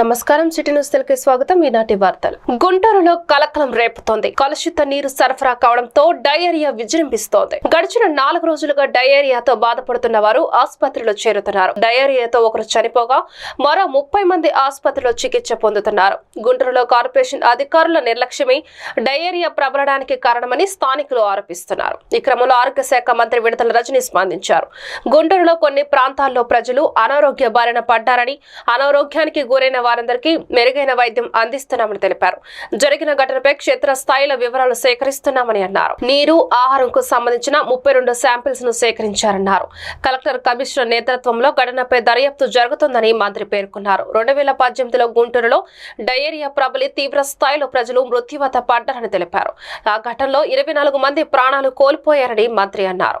నమస్కారం. City news Telugu స్వాగతం. ఈనాటి వార్తలు. గుంటూరులో కలకలం రేపుతోంది. కలుషిత నీరు సరఫరా కావడంతో డయేరియా విజృంభిస్తోంది. గడిచిన నాలుగు రోజులుగా డయేరియాతో బాధపడుతున్న వారు ఆసుపత్రిలో చేరుతున్నారు. డయేరియాతో ఒకరు చనిపోగా మరో ముప్పై మంది ఆసుపత్రిలో చికిత్స పొందుతున్నారు. గుంటూరులో కార్పొరేషన్ అధికారుల నిర్లక్ష్యమే డయేరియా ప్రబలడానికి కారణమని స్థానికులు ఆరోపిస్తున్నారు. ఈ క్రమంలో ఆరోగ్య శాఖ మంత్రి విడతల రజని స్పందించారు. గుంటూరులో కొన్ని ప్రాంతాల్లో ప్రజలు అనారోగ్య బారిన పడ్డారని అనారోగ్యానికి గురైన వారందరికీ మెరుగైన వైద్యం అందిస్తున్నామని తెలిపారు. జరిగిన ఘటనపై క్షేత్రస్థాయిలో వివరాలు సేకరిస్తున్నామని అన్నారు. నీరు ఆహారంకు సంబంధించిన ముప్పై రెండు శాంపిల్స్ను సేకరించారన్నారు. కలెక్టర్ కమిషనర్ నేతృత్వంలో ఘటనపై దర్యాప్తు జరుగుతుందని మంత్రి పేర్కొన్నారు. రెండు వేల పద్దెనిమిదిలో గుంటూరులో డయేరియా ప్రబలి తీవ్ర స్థాయిలో ప్రజలు మృత్యువత పడ్డారని తెలిపారు. ఆ ఘటనలో ఇరవై నాలుగు మంది ప్రాణాలు కోల్పోయారని మంత్రి అన్నారు.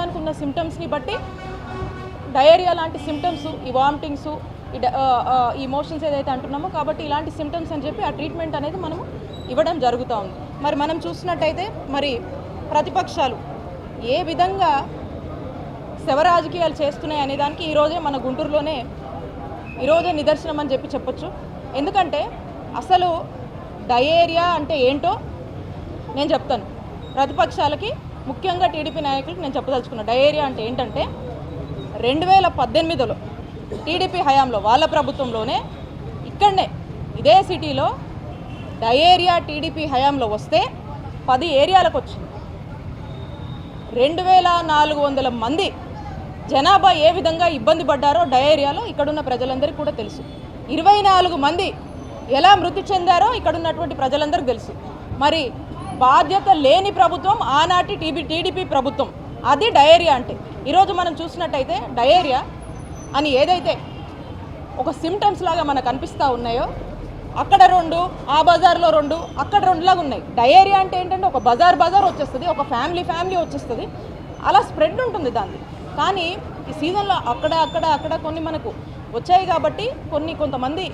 అనుకున్న సిమ్టమ్స్ని బట్టి డయేరియా లాంటి సిమ్టమ్స్ ఈ వామిటింగ్స్ ఈ డ- ఈ మోషన్స్ ఏదైతే అంటున్నామో కాబట్టి ఇలాంటి సిమ్టమ్స్ అని చెప్పి ఆ ట్రీట్మెంట్ అనేది మనము ఇవ్వడం జరుగుతూ ఉంది. మరి మనం చూసినట్టయితే మరి ప్రతిపక్షాలు ఏ విధంగా శవ రాజకీయాలు చేస్తున్నాయి అనే దానికి ఈరోజే మన గుంటూరులోనే ఈరోజే నిదర్శనం అని చెప్పి చెప్పొచ్చు. ఎందుకంటే అసలు డయేరియా అంటే ఏంటో నేను చెప్తాను. ప్రతిపక్షాలకి ముఖ్యంగా టీడీపీ నాయకులకు నేను చెప్పదలుచుకున్న డయేరియా అంటే ఏంటంటే రెండు వేల పద్దెనిమిదిలో టీడీపీ హయాంలో వాళ్ళ ప్రభుత్వంలోనే ఇక్కడనే ఇదే సిటీలో డయేరియా టీడీపీ హయాంలో వస్తే పది ఏరియాలకు వచ్చింది. రెండు వేల నాలుగు వందల మంది జనాభా ఏ విధంగా ఇబ్బంది పడ్డారో డయేరియాలో ఇక్కడున్న ప్రజలందరికీ కూడా తెలుసు. ఇరవై నాలుగు మంది ఎలా మృతి చెందారో ఇక్కడున్నటువంటి ప్రజలందరికీ తెలుసు. మరి బాధ్యత లేని ప్రభుత్వం ఆనాటి టీబీ టీడీపీ ప్రభుత్వం. అది డయేరియా అంటే. ఈరోజు మనం చూసినట్టయితే డయేరియా అని ఏదైతే ఒక సిమ్టమ్స్ లాగా మనకు అనిపిస్తూ ఉన్నాయో అక్కడ రెండు ఆ బజార్లో రెండు అక్కడ రెండులాగా ఉన్నాయి. డయేరియా అంటే ఏంటంటే ఒక బజార్ బజార్ వచ్చేస్తుంది ఒక ఫ్యామిలీ ఫ్యామిలీ వచ్చేస్తుంది. అలా స్ప్రెడ్ ఉంటుంది దాన్ని. కానీ ఈ సీజన్లో అక్కడ అక్కడ అక్కడ కొన్ని మనకు వచ్చాయి కాబట్టి కొన్ని కొంతమంది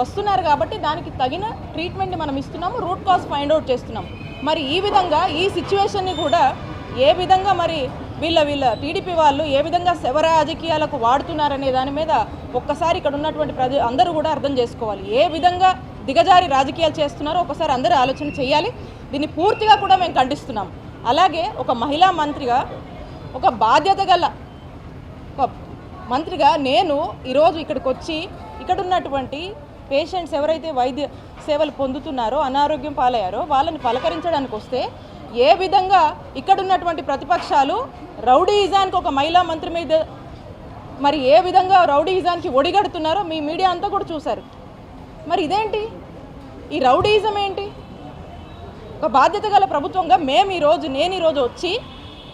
వస్తున్నారు కాబట్టి దానికి తగిన ట్రీట్మెంట్ మనం ఇస్తున్నాము రూట్ కాజ్ ఫైండ్ అవుట్ చేస్తున్నాము. మరి ఈ విధంగా ఈ సిచ్యువేషన్ని కూడా ఏ విధంగా మరి వీళ్ళ వీళ్ళ టీడీపీ వాళ్ళు ఏ విధంగా శవ రాజకీయాలకు వాడుతున్నారనే దాని మీద ఒక్కసారి ఇక్కడ ఉన్నటువంటి ప్రజ అందరూ కూడా అర్థం చేసుకోవాలి. ఏ విధంగా దిగజారి రాజకీయాలు చేస్తున్నారో ఒకసారి అందరూ ఆలోచన చేయాలి. దీన్ని పూర్తిగా కూడా మేము ఖండిస్తున్నాం. అలాగే ఒక మహిళా మంత్రిగా ఒక బాధ్యత గల ఒక మంత్రిగా నేను ఈరోజు ఇక్కడికి వచ్చి ఇక్కడ ఉన్నటువంటి పేషెంట్స్ ఎవరైతే వైద్య సేవలు పొందుతున్నారో అనారోగ్యం పాలయ్యారో వాళ్ళని పలకరించడానికి వస్తే ఏ విధంగా ఇక్కడ ఉన్నటువంటి ప్రతిపక్షాలు రౌడీయిజానికి ఒక మహిళా మంత్రి మీద మరి ఏ విధంగా రౌడీయిజానికి ఒడిగడుతున్నారో మీ మీడియా అంతా కూడా చూశారు. మరి ఇదేంటి? ఈ రౌడీయిజం ఏంటి? ఒక బాధ్యత గల ప్రభుత్వంగా మేము ఈరోజు నేను ఈరోజు వచ్చి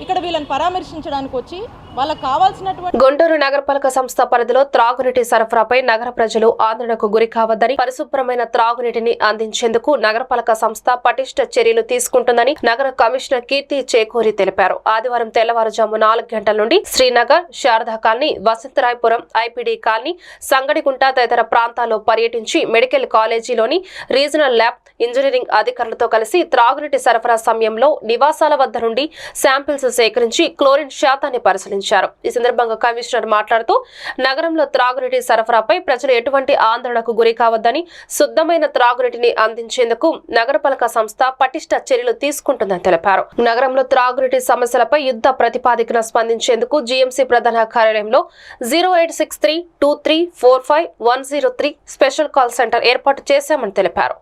ఇక్కడ వీళ్ళని పరామర్శించడానికి వచ్చి వాళ్ళకి కావాల్సినటువంటి గుంటూరు నగరపాలక సంస్థ పరిధిలో త్రాగునీటి సరఫరాపై నగర ప్రజలు ఆందోళనకు గురి కావద్దని పరిశుభ్రమైన త్రాగునీటిని అందించేందుకు నగరపాలక సంస్థ పటిష్ట చర్యలు తీసుకుంటుందని నగర కమిషనర్ కీర్తి చేకూరి తెలిపారు. ఆదివారం తెల్లవారుజాము నాలుగు గంటల నుండి Srinagar Sharada colony Vasantharayapuram IPD colony Sangadigunta తదితర ప్రాంతాల్లో పర్యటించి మెడికల్ కాలేజీలోని రీజనల్ ల్యాబ్ ఇంజనీరింగ్ అధికారులతో కలిసి త్రాగునీటి సరఫరా సమయంలో నివాసాల వద్ద నుండి శాంపిల్స్ సేకరించి క్లోరిన్ శాతాన్ని పరిశీలించారు. ఈ సందర్భంగా కమిషనర్ మాట్లాడుతూ నగరంలో త్రాగునీటి సరఫరాపై ప్రజలు ఎటువంటి ఆందోళనకు గురి కావద్దని శుద్ధమైన త్రాగునీటిని అందించేందుకు నగరపాలక సంస్థ పటిష్ట చర్యలు తీసుకుంటుందని తెలిపారు. నగరంలో త్రాగునీటి సమస్యలపై యుద్ధ ప్రతిపాదికన స్పందించేందుకు జీఎంసీ ప్రధాన కార్యాలయంలో zero eight six three two three four five one zero three special call centre ఏర్పాటు చేశామని తెలిపారు.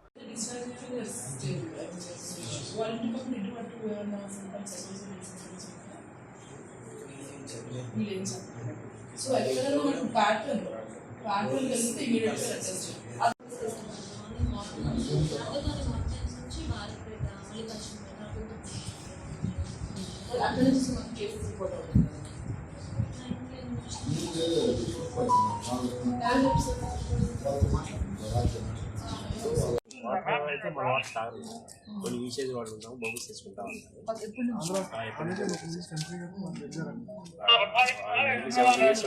సో ఎక్కడైనా మనకు ప్యాటర్న్ ప్యాటర్న్ తెలిస్తే ఇమీడియట్గా అడ్జస్ట్ అక్కడ నుంచి మనకి వాటర్ అయితే మన వాటర్ తాగదు కొన్ని యూసేజ్ వాడుకుంటాము బబుల్స్ తీసుకుంటా ఉంటాం ఆ, ఎప్పటి నుంచి సెవెన్ ఇయర్స్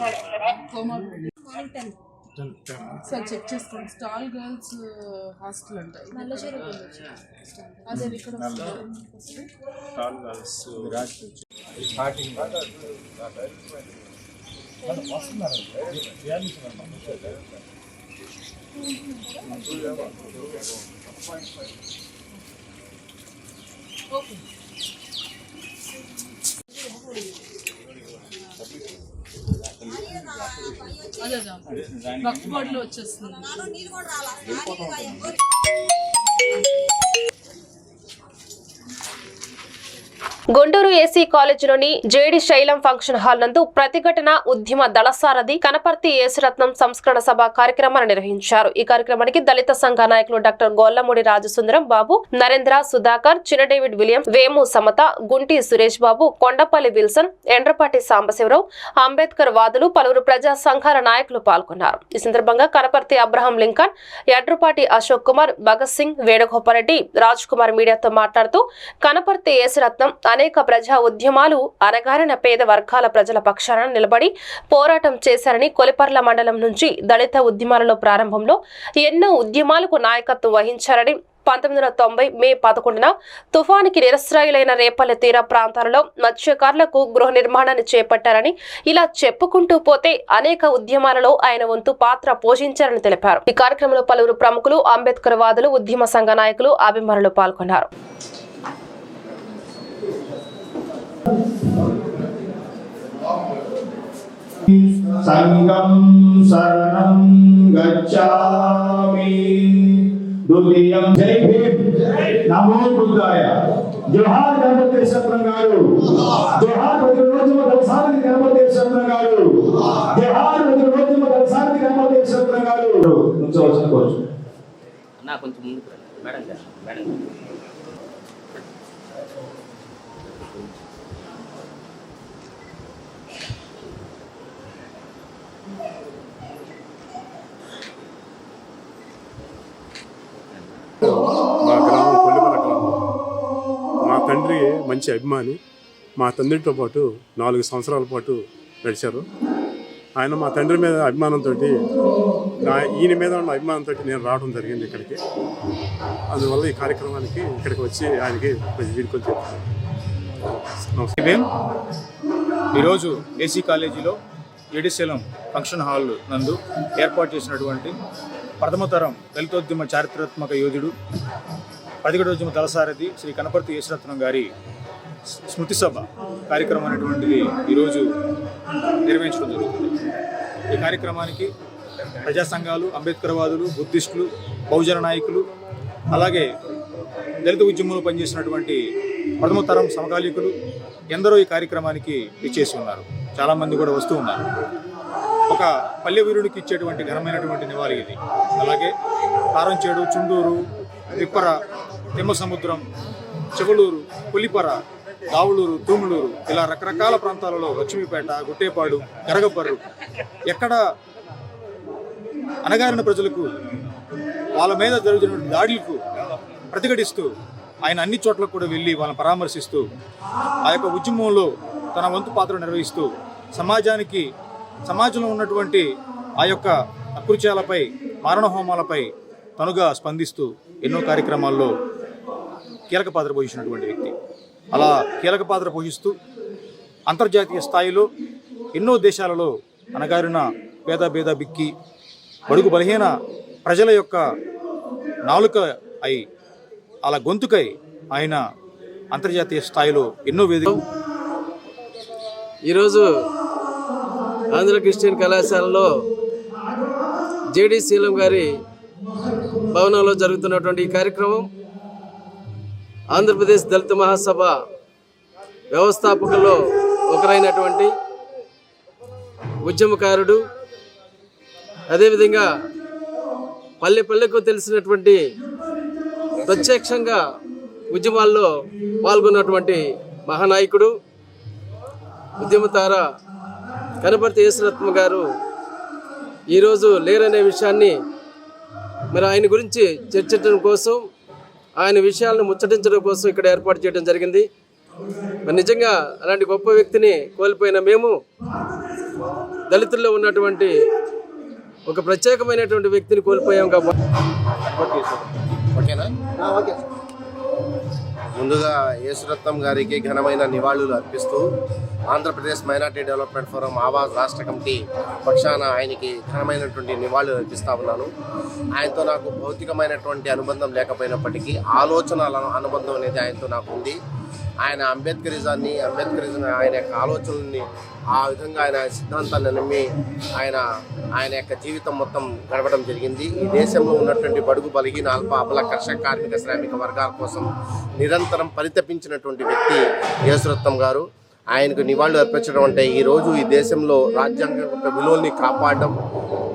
సార్ చెక్ చేసుకోండి స్టాల్ గర్ల్స్ హాస్టల్ అంటాయి అదే ఇక్కడ టాల్ గర్ల్స్ అదే వక్ఫ్ బోర్డులో వచ్చేస్తుంది. గుంటూరు ఏసీ కాలేజీలోని జేడి శైలం ఫంక్షన్ హాల్ నందు ప్రతిఘటన ఉద్యమ దళసారథి కనపర్తి యేసురత్నం సంస్కరణ సభ కార్యక్రమాన్ని నిర్వహించారు. ఈ కార్యక్రమానికి దళిత సంఘ నాయకులు doctor Gollamudi Rajasundaram Babu Narendra Sudhakar Chinna David William Vemu Samatha Gunti Suresh Babu Kondapalli Wilson Endrapati Sambasivarao Ambedkar వాదులు పలువురు ప్రజా సంఘాల నాయకులు పాల్గొన్నారు. ఈ సందర్భంగా కనపర్తి అబ్రహం లింకన్ ఎడ్రపాటి అశోక్ కుమార్ భగత్ సింగ్ వేణుగోపాల్రెడ్డి రాజ్ కుమార్ మీడియాతో మాట్లాడుతూ కనపర్తి యేసురత్నం అనేక ప్రజా ఉద్యమాలు అనగారిన పేద వర్గాల ప్రజల పక్షాన నిలబడి పోరాటం చేశారని కొలిపర్ల మండలం నుంచి దళిత ఉద్యమాలలో ప్రారంభంలో ఎన్నో ఉద్యమాలకు నాయకత్వం వహించారని పంతొమ్మిది వందల తొంభై మే పదకొండున తుఫానికి నిరస్రాయులైన రేపల్లె తీర ప్రాంతాలలో మత్స్యకారులకు గృహ నిర్మాణాన్ని చేపట్టారని ఇలా చెప్పుకుంటూ పోతే అనేక ఉద్యమాలలో ఆయన వంతు పాత్ర పోషించారని తెలిపారు. ఈ కార్యక్రమంలో పలువురు ప్రముఖులు అంబేద్కర్ వాదులు ఉద్యమ సంఘ నాయకులు అభిమానులు పాల్గొన్నారు. సంగం శరణం గచ్చామి. ద్వితీయం జై భీమ్. నమో బుద్ధాయ. జోహార్ గణపతేశ్వరం గారు. జోహార్ ప్రతిరోజు దళసారథి గణపతేశ్వరం గారు. జోహార్ ప్రతిరోజు దళసారథి గణపతేశ్వరం గారు. నుంచవలసిన కోరుచు అన్న కొంచెం ముందుకు రండి. మేడం గారు మేడం మా గ్రామం కొల్లిపర గ్రామం. మా తండ్రి మంచి అభిమాని. మా తండ్రితో పాటు నాలుగు సంవత్సరాల పాటు నడిచారు. ఆయన మా తండ్రి మీద అభిమానంతో ఈయన మీద ఉన్న అభిమానంతో నేను రావడం జరిగింది ఇక్కడికి. అందువల్ల ఈ కార్యక్రమానికి ఇక్కడికి వచ్చి ఆయనకి కొంచెం వీడుకొని చెప్తాను ఈరోజు ఏసీ కాలేజీలో ఏడిశలం ఫంక్షన్ హాల్ నందు ఏర్పాటు చేసినటువంటి ప్రథమ తరం దళితోద్యమ చారిత్రాత్మక యోధుడు పదిగడోద్యమ దళసారథి శ్రీ కనపర్తి యేసురత్నం గారి స్మృతి సభ కార్యక్రమం అనేటువంటిది ఈరోజు నిర్వహించడం జరుగుతుంది. ఈ కార్యక్రమానికి ప్రజా సంఘాలు అంబేద్కర్వాదులు బుద్ధిస్టులు బహుజన నాయకులు అలాగే దళిత ఉద్యమంలో పనిచేసినటువంటి ప్రథమ తరం సమకాలీకులు ఎందరో ఈ కార్యక్రమానికి ఇచ్చేసి ఉన్నారు. చాలామంది కూడా వస్తూ ఉన్నారు. ఒక పల్లె వీరుడికి ఇచ్చేటువంటి ఘనమైనటువంటి నివాళి ఇది. అలాగే కారంచేడు చుండూరు తిప్పర తిమ్మసముద్రం చెవులూరు పులిపర దావులూరు తూములూరు ఇలా రకరకాల ప్రాంతాలలో లక్ష్మీపేట గుట్టేపాడు గరగపర్రు ఎక్కడ అనగారిన ప్రజలకు వాళ్ళ మీద జరుగుతున్న దాడులకు ప్రతిఘటిస్తూ ఆయన అన్ని చోట్లకు కూడా వెళ్ళి వాళ్ళని పరామర్శిస్తూ ఆ యొక్క ఉద్యమంలో తన వంతు పాత్ర నిర్వహిస్తూ సమాజానికి సమాజంలో ఉన్నటువంటి ఆ యొక్క అకృత్యాలపై మారణ హోమాలపై తనుగా స్పందిస్తూ ఎన్నో కార్యక్రమాల్లో కీలక పాత్ర పోషించినటువంటి వ్యక్తి. అలా కీలక పాత్ర పోషిస్తూ అంతర్జాతీయ స్థాయిలో ఎన్నో దేశాలలో అనగారిన పేద భేద బిక్కి బడుగు బలహీన ప్రజల యొక్క నాలుక అయి అలా గొంతుకై ఆయన అంతర్జాతీయ స్థాయిలో ఎన్నో వేదిక ఈరోజు ఆంధ్ర క్రిస్టియన్ కళాశాలలో జేడి శీలం గారి భవనంలో జరుగుతున్నటువంటి ఈ కార్యక్రమం ఆంధ్రప్రదేశ్ దళిత మహాసభ వ్యవస్థాపకుల్లో ఒకరైనటువంటి ఉద్యమకారుడు అదేవిధంగా పల్లె పల్లెకు తెలిసినటువంటి ప్రత్యక్షంగా ఉద్యమాల్లో పాల్గొన్నటువంటి మహానాయకుడు ఉద్యమతార కనపర్తి యేసురత్న గారు ఈరోజు లేరనే విషయాన్ని మరి ఆయన గురించి చర్చించడం కోసం ఆయన విషయాలను ముచ్చటించడం కోసం ఇక్కడ ఏర్పాటు చేయడం జరిగింది. మరి నిజంగా అలాంటి గొప్ప వ్యక్తిని కోల్పోయిన మేము దళితుల్లో ఉన్నటువంటి ఒక ప్రత్యేకమైనటువంటి వ్యక్తిని కోల్పోయాం కాబట్టి ఓకేనా? ముందుగా యేసురత్నం గారికి ఘనమైన నివాళులు అర్పిస్తూ Andhra Pradesh minority development forum Awaz రాష్ట్ర కమిటీ పక్షాన ఆయనకి ఘనమైనటువంటి నివాళులు అర్పిస్తా ఉన్నాను. ఆయనతో నాకు భౌతికమైనటువంటి అనుబంధం లేకపోయినప్పటికీ ఆలోచనల అనుబంధం అనేది ఆయనతో నాకు ఉంది. ఆయన అంబేద్కరిజాన్ని అంబేద్కరిజం ఆయన యొక్క ఆలోచనల్ని ఆ విధంగా ఆయన సిద్ధాంతాన్ని నమ్మి ఆయన ఆయన యొక్క జీవితం మొత్తం గడపడం జరిగింది. ఈ దేశంలో ఉన్నటువంటి బడుగు బలిగిన అల్ప అబల కర్షక కార్మిక శ్రామిక వర్గాల కోసం నిరంతరం పరితపించినటువంటి వ్యక్తి యేసురత్నం గారు. ఆయనకు నివాళులు అర్పించడం అంటే ఈ రోజు ఈ దేశంలో రాజ్యాంగ యొక్క విలువల్ని కాపాడడం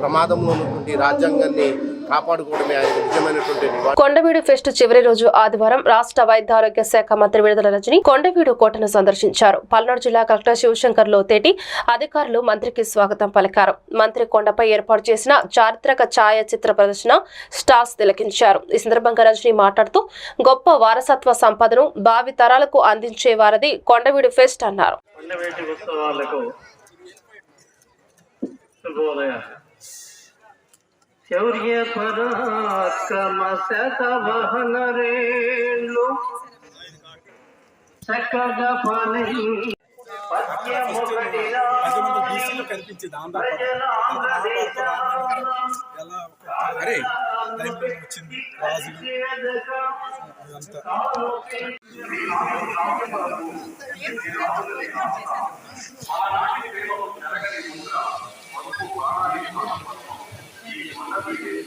ప్రమాదంలో ఉన్నటువంటి రాజ్యాంగాన్ని కాపాడుకోవడమే నిజమైనటువంటి కొండవీడు ఫెస్ట్ చివరి రోజు ఆదివారం రాష్ట్ర వైద్య ఆరోగ్య శాఖ మంత్రి విడుదల రజని కొండవీడు కోటను సందర్శించారు. పల్నాడు జిల్లా కలెక్టర్ శివశంకర్ లోతేటి అధికారులు మంత్రికి స్వాగతం పలికారు. మంత్రి కొండపై ఏర్పాటు చేసిన చారిత్రక ఛాయాచిత్ర ప్రదర్శన స్టార్స్ తిలకించారు. ఈ సందర్భంగా రజని మాట్లాడుతూ గొప్ప వారసత్వ సంపదను భావి తరాలకు అందించే వారది కొండవీడు ఫెస్ట్ అన్నారు. కొండవేటి ఉత్సవాలకు శుభోదయం శౌర్య పరాక్రమ శతవహన రేణు చక్కగా పని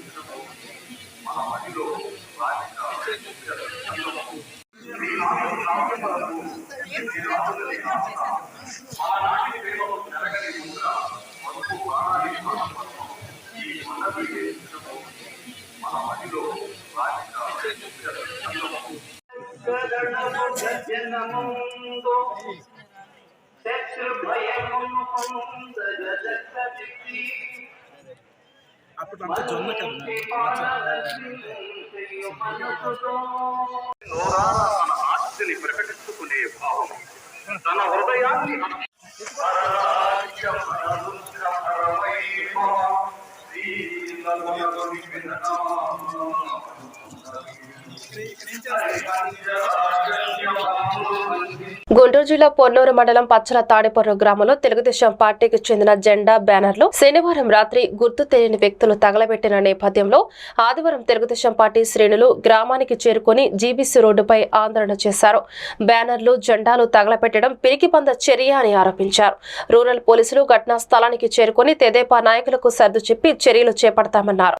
పద్యముగటి నోరారా తన ఆస్తిని ప్రకటించుకునే భావం తన హృదయాన్ని గుంటూరు జిల్లా పొన్నూరు మండలం పచ్చల తాడిపర్రు గ్రామంలో తెలుగుదేశం పార్టీకి చెందిన జెండా బ్యానర్లు శనివారం రాత్రి గుర్తు తెలియని వ్యక్తులు తగలబెట్టిన నేపథ్యంలో ఆదివారం తెలుగుదేశం పార్టీ శ్రేణులు గ్రామానికి చేరుకుని జీబీసీ రోడ్డుపై ఆందోళన చేశారు. బ్యానర్లు జెండాలు తగలబెట్టడం పిరికిపంద చర్య అని ఆరోపించారు. రూరల్ పోలీసులు ఘటనా స్థలానికి చేరుకుని తెదేపా నాయకులకు సర్దు చెప్పి చర్యలు చేపడతామన్నారు.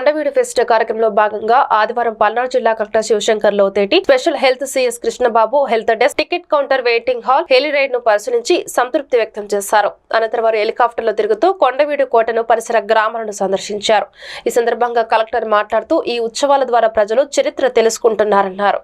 కొండవీడు ఫెస్ట్ కార్యక్రమంలో భాగంగా ఆదివారం పల్నాడు జిల్లా collector Sivasankar Lotheti special health CS Krishnababu health desk ticket counter waiting hall heli రైడ్ను పరిశీలించి సంతృప్తి వ్యక్తం చేశారు. అనంతరం వారు హెలికాప్టర్లో తిరుగుతూ కొండవీడు కోటను పరిసర గ్రామాలను సందర్శించారు. ఈ సందర్భంగా కలెక్టర్ మాట్లాడుతూ ఈ ఉత్సవాల ద్వారా ప్రజలు చరిత్ర తెలుసుకుంటున్నారన్నారు.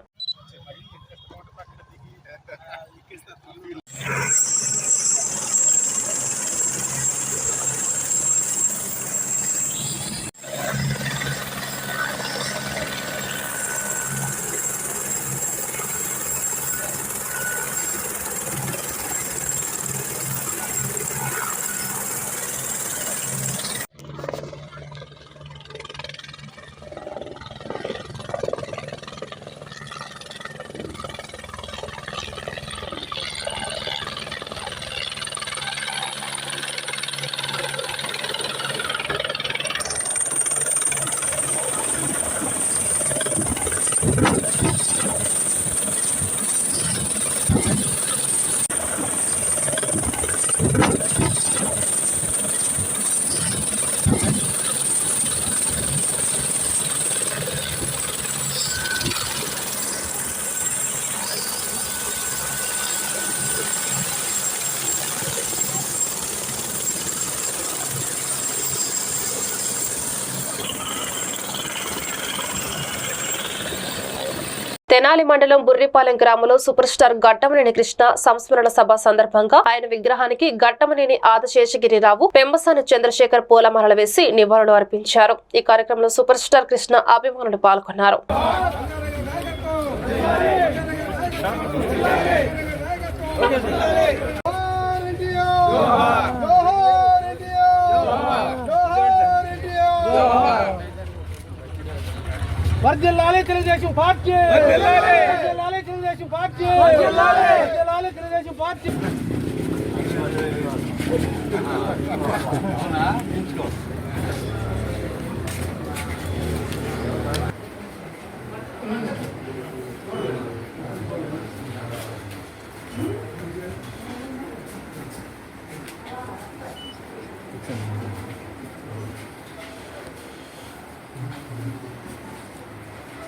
తెనాలి మండలం బుర్రిపాలెం గ్రామంలో సూపర్ స్టార్ గట్టమనేని కృష్ణ సంస్మరణ సభ సందర్భంగా ఆయన విగ్రహానికి గట్టమనేని ఆదిశేషగిరిరావు పెంబసాని చంద్రశేఖర్ పూలమాలలు వేసి నివాళులు అర్పించారు ఈ కార్యక్రమంలో సూపర్ స్టార్ కృష్ణ అభిమానులు పాల్గొన్నారు వర్దిల్లాలి తెలుగుదేశం పార్టీ వర్దిల్లాలి తెలుగుదేశం పార్టీ వర్దిల్లాలి Telugu Desam party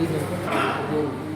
I mean.